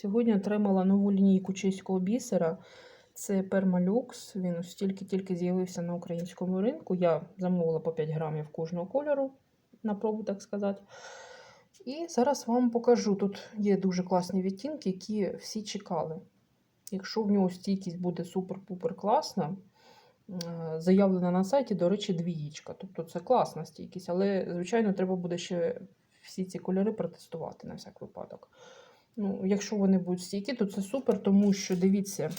Сьогодні отримала нову лінійку чеського бісера. Це Permalux. Він ось тільки-тільки з'явився на українському ринку. Я замовила по 5 грамів кожного кольору, на пробу, так сказати. І зараз вам покажу. Тут є дуже класні відтінки, які всі чекали. Якщо в нього стійкість буде супер-пупер класна, е, заявлена на сайті, до речі, двієчка. Тобто це класна стійкість, але, звичайно, треба буде ще всі ці кольори протестувати на всяк випадок. Ну, якщо вони будуть стійкі, то це супер, тому що дивіться,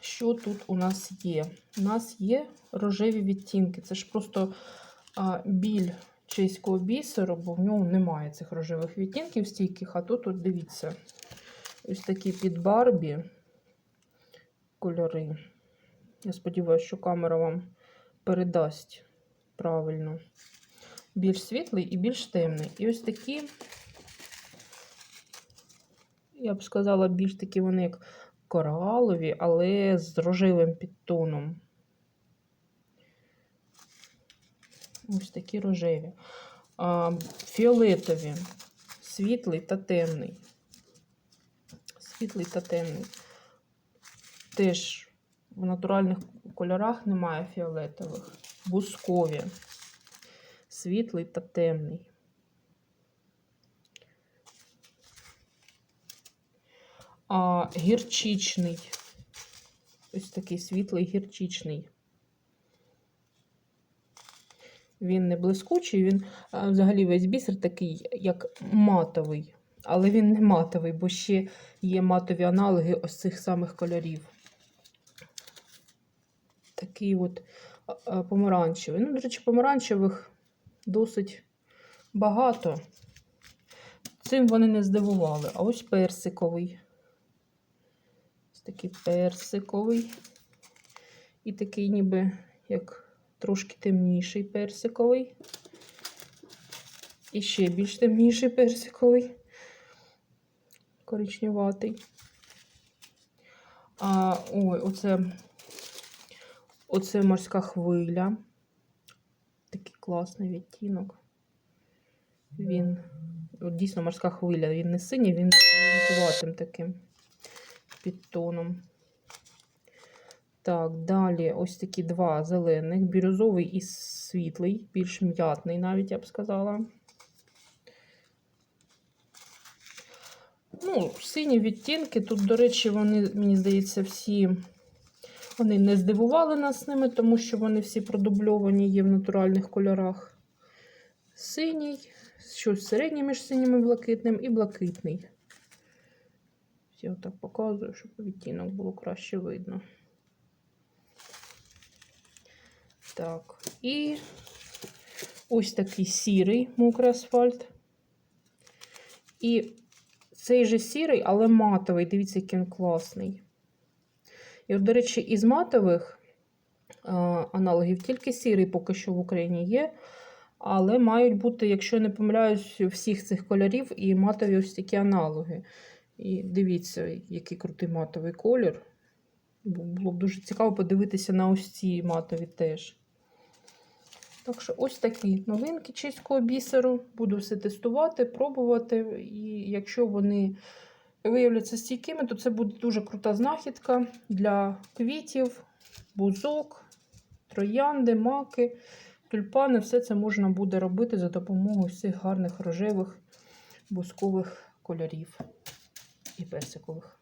що тут у нас є. У нас є рожеві відтінки. Це ж просто а, біль чеського бісеру, бо в нього немає цих рожевих відтінків стійких. А тут, от дивіться, ось такі під Барбі кольори. Я сподіваюся, що камера вам передасть правильно. Більш світлий і більш темний. І ось такі, я б сказала, більш такі вони як коралові, але з рожевим підтоном. Ось такі рожеві. А, фіолетові, світлий та темний. Світлий та темний. Теж в натуральних кольорах немає фіолетових. Бускові. Світлий та темний. А, гірчичний. Ось такий світлий гірчичний. Він не блискучий, він взагалі весь бісер такий, як матовий. Але він не матовий, бо ще є матові аналоги ось цих самих кольорів. Такий от помаранчевий. Ну, до речі, помаранчевих досить багато. Цим вони не здивували. А ось персиковий. Такий персиковий. І такий, ніби як трошки темніший персиковий. І ще більш темніший персиковий, коричневатий. А, ой, оце, оце морська хвиля. Такий класний відтінок. Він, дійсно морська хвиля, він не синій, він таким підтоном. Так, далі ось такі два зелених, бірюзовий і світлий, більш м'ятний навіть, я б сказала. Ну, сині відтінки. Тут, до речі, вони, мені здається, всі вони не здивували нас ними, тому що вони всі продубльовані є в натуральних кольорах. Синій, щось середнє між синім і блакитним, і блакитний. Я отак показую, щоб відтінок було краще видно. Так, і ось такий сірий мокрий асфальт. І цей же сірий, але матовий. Дивіться, який він класний. І, до речі, із матових аналогів тільки сірий поки що в Україні є. Але мають бути, якщо я не помиляюсь, всіх цих кольорів і матові ось такі аналоги. І дивіться, який крутий матовий колір. Було б дуже цікаво подивитися на ось ці матові теж. Так що ось такі новинки чеського бісеру. Буду все тестувати, пробувати. І якщо вони виявляться стійкими, то це буде дуже крута знахідка для квітів, бузок, троянди, маки, тюльпани. Все це можна буде робити за допомогою цих гарних рожевих бускових кольорів і персикових.